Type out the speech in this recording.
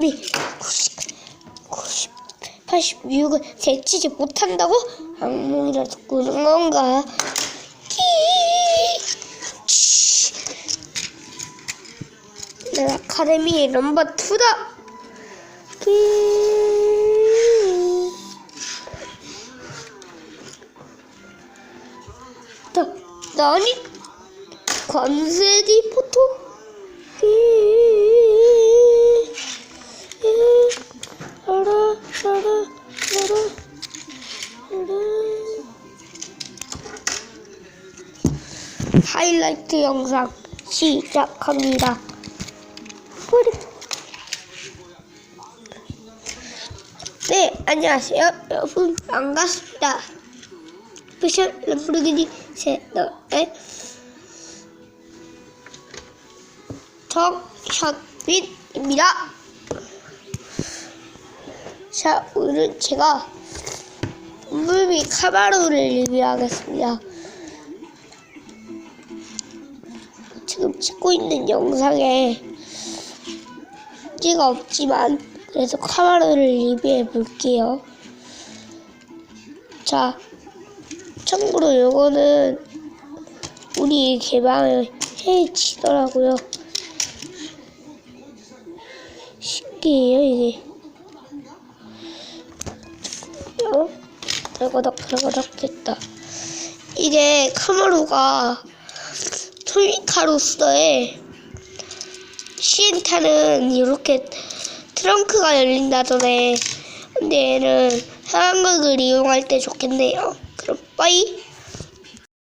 감히 90, 90, 86을 제치지 못한다고? 악몽이라도 꾸는 건가? 내 아카데미 넘버 2다! 끼! 나, 나니? 관세디 포토? 라라 라라 라라 라라 하이라이트 영상 시작합니다. 네, 안녕하세요. 여러분, 반갑습니다. 스페셜 램브르기니 채널의 정현빈입니다. 자, 오늘은 제가 물미 카바로를 리뷰하겠습니다. 지금 찍고 있는 영상에 문제가 없지만 그래서 카바로를 리뷰해 볼게요. 자, 참고로 요거는 우리 개방을 해치더라고요. 신기해요, 이게. 달거덕, 달거덕 됐다. 이게 카마루가 토미카로스의 시엔타는 이렇게 트렁크가 열린다더래. 근데 얘는 상황극을 이용할 때 좋겠네요. 그럼 빠이.